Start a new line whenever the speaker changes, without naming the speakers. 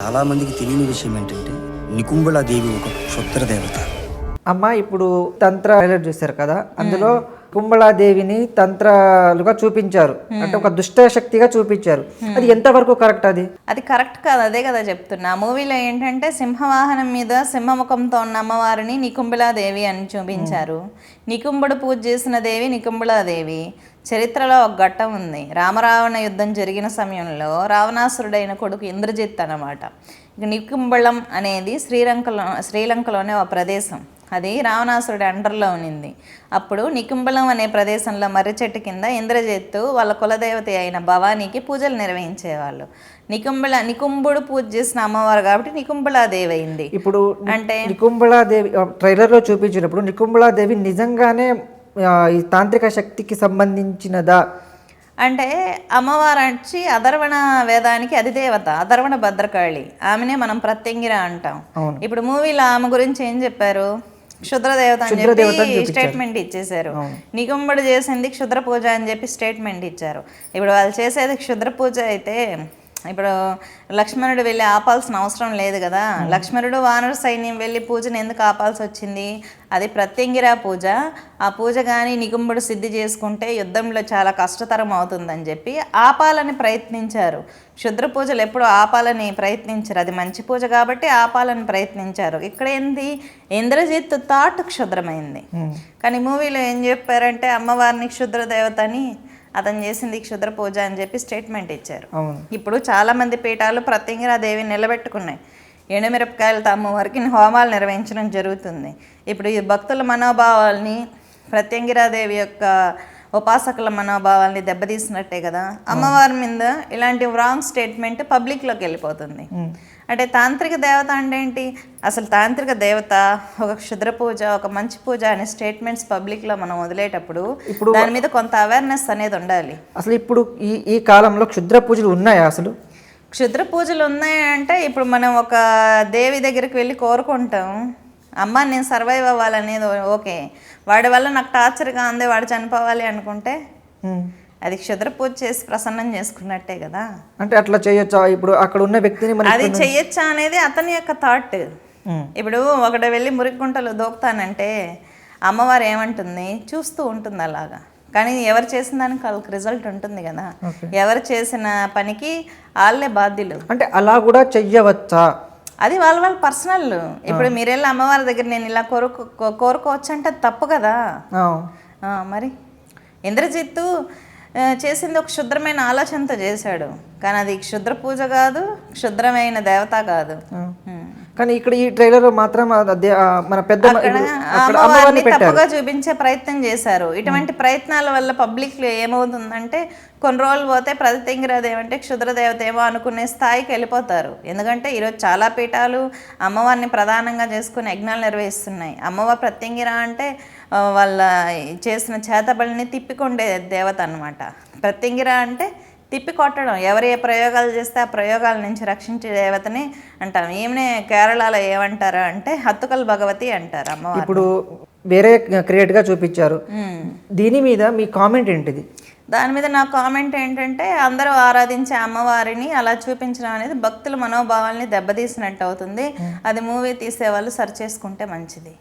చాలా మందికి తెలియని విషయం ఏంటంటే నికుంబళ దేవి ఒక క్షుద్ర దేవత
అమ్మ ఇప్పుడు తంత్ర హైలైట్ చూశారు కదా? అందులో కుంభళాదేవిని తంత్రాలుగా చూపించారు. అంటే ఒక దుష్ట శక్తిగా చూపించారు అది ఎంతవరకు కరెక్ట్ అది?
అది కరెక్ట్ కాదు అదే కదా చెప్తున్నా. మూవీలో ఏంటంటే సింహవాహనం మీద సింహముఖంతో ఉన్న అమ్మవారిని నికుంబిలాదేవి అని చూపించారు. నికుంభుడు పూజ చేసిన దేవి నికుంబిలాదేవి చరిత్రలో ఒక ఘట్టం ఉంది. రామరావణ యుద్ధం జరిగిన సమయంలో రావణాసురుడైన కొడుకు ఇంద్రజిత్ అన్నమాట. ఇక నికుంబళం అనేది శ్రీలంకలో శ్రీలంకలోనే ఒక ప్రదేశం. అది రావణాసురుడి అండర్లో ఉన్నింది. అప్పుడు నికుంబలం అనే ప్రదేశంలో మర్రి చెట్టు కింద ఇంద్రజిత్తు వాళ్ళ కులదేవత అయిన భవానీకి పూజలు నిర్వహించేవాళ్ళు. నికుంబళ నికుంభుడు పూజ చేసిన అమ్మవారు కాబట్టి నికుంబళాదేవి అయింది.
ఇప్పుడు
అంటే
నికుంభళాదేవి ట్రైలర్లో చూపించినప్పుడు నికుంభళాదేవి నిజంగానే ఈ తాంత్రిక శక్తికి సంబంధించినదా?
అంటే అమ్మవారు వచ్చి అధర్వణ వేదానికి అధిదేవత అధర్వణ భద్రకాళి. ఆమెనే మనం ప్రత్యంగిర అంటాం. ఇప్పుడు మూవీలో ఆమె గురించి ఏం చెప్పారు? క్షుద్ర దేవత అని చెప్పి స్టేట్మెంట్ ఇచ్చేశారు. నికుంబుడు చేసింది క్షుద్ర పూజ అని చెప్పి స్టేట్మెంట్ ఇచ్చారు. ఇప్పుడు వాళ్ళు చేసేది క్షుద్ర పూజ అయితే ఇప్పుడు లక్ష్మణుడు వెళ్ళి ఆపాల్సిన అవసరం లేదు కదా. లక్ష్మణుడు వానర సైన్యం వెళ్ళి పూజను ఎందుకు ఆపాల్సి వచ్చింది? అది ప్రత్యంగిరా పూజ. ఆ పూజ కానీ నికుంభుడు సిద్ధి చేసుకుంటే యుద్ధంలో చాలా కష్టతరం అవుతుందని చెప్పి ఆపాలని ప్రయత్నించారు. క్షుద్ర పూజలు ఎప్పుడు ఆపాలని ప్రయత్నించారు. అది మంచి పూజ కాబట్టి ఆపాలని ప్రయత్నించారు. ఇక్కడ ఏంది? ఇంద్రజిత్ థాట్ క్షుద్రమైంది. కానీ మూవీలో ఏం చెప్పారంటే అమ్మవారిని క్షుద్ర దేవతని అతను చేసింది క్షుద్ర పూజ అని చెప్పి స్టేట్మెంట్ ఇచ్చారు. ఇప్పుడు చాలా మంది పీఠాలు ప్రత్యంగిరా దేవిని నిలబెట్టుకున్నాయి. ఎండుమిరపకాయలతో అమ్మవారికి హోమాలు నిర్వహించడం జరుగుతుంది. ఇప్పుడు ఈ భక్తుల మనోభావాల్ని ప్రత్యంగిరాదేవి యొక్క ఉపాసకుల మనోభావాల్ని దెబ్బతీసినట్టే కదా. అమ్మవారి మీద ఇలాంటి రాంగ్ స్టేట్మెంట్ పబ్లిక్లోకి వెళ్ళిపోతుంది. అంటే తాంత్రిక దేవత అంటే ఏంటి? అసలు తాంత్రిక దేవత ఒక క్షుద్ర పూజ ఒక మంచి పూజ అనే స్టేట్మెంట్స్ పబ్లిక్లో మనం వదిలేటప్పుడు దాని మీద కొంత అవేర్నెస్ అనేది ఉండాలి.
అసలు ఇప్పుడు ఈ ఈ కాలంలో క్షుద్ర పూజలు ఉన్నాయా అసలు?
క్షుద్ర పూజలు ఉన్నాయంటే ఇప్పుడు మనం ఒక దేవి దగ్గరికి వెళ్ళి కోరుకుంటాం. అమ్మ నేను సర్వైవ్ అవ్వాలనేది ఓకే. వాడి వల్ల నాకు టార్చర్గా ఉంది వాడు చనిపోవాలి అనుకుంటే. అది క్షుద్ర పూజ చేసి ప్రసన్నం చేసుకున్నట్టే కదా.
అంటే అట్లా చేయొచ్చా? ఇప్పుడు అక్కడ ఉన్న వ్యక్తిని
అది చెయ్యొచ్చా అనేది అతని యొక్క థాట్. ఇప్పుడు ఒకటి వెళ్ళి మురిగుంటలు దూకుతానంటే అమ్మవారు ఏమంటుంది? చూస్తూ ఉంటుంది అలాగా. కానీ ఎవరు చేసిన దానికి వాళ్ళకి రిజల్ట్ ఉంటుంది కదా. ఎవరు చేసిన పనికి వాళ్ళే బాధ్యులు.
అంటే అలా కూడా చెయ్యవచ్చా?
అది వాళ్ళ వాళ్ళ పర్సనల్. ఇప్పుడు మీరు వెళ్ళి అమ్మవారి దగ్గర నేను ఇలా కోరుకో కోరుకోవచ్చు అంటే అది తప్పు కదా. మరి? ఇంద్రజిత్తు చేసింది ఒక క్షుద్రమైన ఆలోచనతో చేశాడు. కానీ అది క్షుద్ర పూజ కాదు క్షుద్రమైన దేవత కాదు.
కానీ ఇక్కడ ఈ ట్రైలర్ మాత్రం మన పెద్ద
అమ్మవారిని తప్పుగా చూపించే ప్రయత్నం చేశారు. ఇటువంటి ప్రయత్నాల వల్ల పబ్లిక్లో ఏమవుతుందంటే కొన్ని రోజులు పోతే ప్రతింగిరాది ఏమంటే క్షుద్ర దేవత ఏమో అనుకునే స్థాయికి వెళ్ళిపోతారు. ఎందుకంటే ఈరోజు చాలా పీఠాలు అమ్మవారిని ప్రధానంగా చేసుకుని యజ్ఞాలు నిర్వహిస్తున్నాయి. అమ్మవారి ప్రత్యంగిర అంటే వాళ్ళ చేసిన చేతబడిని తిప్పికొండే దేవత అన్నమాట. ప్రత్యంగిర అంటే తిప్పి కొట్టడం. ఎవరు ఏ ప్రయోగాలు చేస్తే ఆ ప్రయోగాల నుంచి రక్షించే దేవతని అంటాం. ఏమనే కేరళలో ఏమంటారు అంటే హత్తుకల్ భగవతి అంటారు అమ్మవారు
ఇప్పుడు వేరే క్రియేట్గా చూపించారు. దీని మీద మీ కామెంట్ ఏంటిది?
దాని మీద నా కామెంట్ ఏంటంటే అందరూ ఆరాధించే అమ్మవారిని అలా చూపించడం అనేది భక్తుల మనోభావాల్ని దెబ్బతీసినట్టు అవుతుంది. అది మూవీ తీసే వాళ్ళు సరి చేసుకుంటే మంచిది.